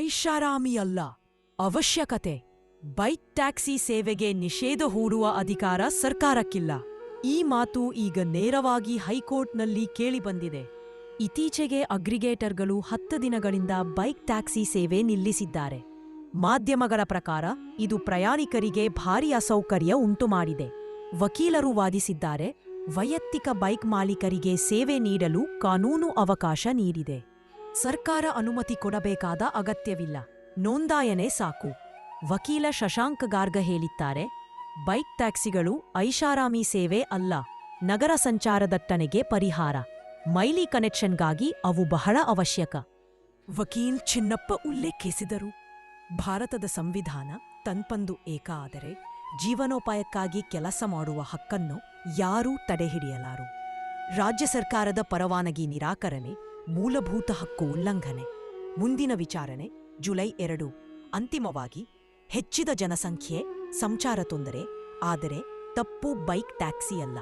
ಐಷಾರಾಮಿ ಅಲ್ಲ. ಅವಶ್ಯಕತೆ. ಬೈಕ್ ಟ್ಯಾಕ್ಸಿ ಸೇವೆಗೆ ನಿಷೇಧ ಹೂಡುವ ಅಧಿಕಾರ ಸರ್ಕಾರಕ್ಕಿಲ್ಲ. ಈ ಮಾತು ಈಗ ನೇರವಾಗಿ ಹೈಕೋರ್ಟ್ನಲ್ಲಿ ಕೇಳಿಬಂದಿದೆ. ಇತ್ತೀಚೆಗೆ ಅಗ್ರಿಗೇಟರ್ಗಳು ಹತ್ತು ದಿನಗಳಿಂದ ಬೈಕ್ ಟ್ಯಾಕ್ಸಿ ಸೇವೆ ನಿಲ್ಲಿಸಿದ್ದಾರೆ. ಮಾಧ್ಯಮಗಳ ಪ್ರಕಾರ ಇದು ಪ್ರಯಾಣಿಕರಿಗೆ ಭಾರೀ ಅಸೌಕರ್ಯ ಉಂಟುಮಾಡಿದೆ. ವಕೀಲರು ವಾದಿಸಿದ್ದಾರೆ, ವೈಯಕ್ತಿಕ ಬೈಕ್ ಮಾಲೀಕರಿಗೆ ಸೇವೆ ನೀಡಲು ಕಾನೂನು ಅವಕಾಶ ನೀಡಿದೆ. ಸರ್ಕಾರ ಅನುಮತಿ ಕೊಡಬೇಕಾದ ಅಗತ್ಯವಿಲ್ಲ. ನೋಂದಾಯನೆ ಸಾಕು. ವಕೀಲ ಶಶಾಂಕ್ ಗಾರ್ಗ ಹೇಳಿದ್ದಾರೆ, ಬೈಕ್ ಟ್ಯಾಕ್ಸಿಗಳು ಐಷಾರಾಮಿ ಸೇವೆ ಅಲ್ಲ, ನಗರ ಸಂಚಾರ ದಟ್ಟಣೆಗೆ ಪರಿಹಾರ, ಮೈಲಿ ಕನೆಕ್ಷನ್ಗಾಗಿ ಅವು ಬಹಳ ಅವಶ್ಯಕ. ವಕೀಲ್ ಚಿನ್ನಪ್ಪ ಉಲ್ಲೇಖಿಸಿದರು ಭಾರತದ ಸಂವಿಧಾನ ತನ್ಪಂದು ಏಕ ಆದರೆ ಜೀವನೋಪಾಯಕ್ಕಾಗಿ ಕೆಲಸ ಮಾಡುವ ಹಕ್ಕನ್ನು ಯಾರೂ ತಡೆಹಿಡಿಯಲಾರು. ರಾಜ್ಯ ಸರ್ಕಾರದ ಪರವಾನಗಿ ನಿರಾಕರಣೆ ಮೂಲಭೂತ ಹಕ್ಕು ಉಲ್ಲಂಘನೆ. ಮುಂದಿನ ವಿಚಾರಣೆ ಜುಲೈ ಎರಡು. ಅಂತಿಮವಾಗಿ ಹೆಚ್ಚಿದ ಜನಸಂಖ್ಯೆ, ಸಂಚಾರ ತೊಂದರೆ, ಆದರೆ ತಪ್ಪು ಬೈಕ್ ಟ್ಯಾಕ್ಸಿ ಅಲ್ಲ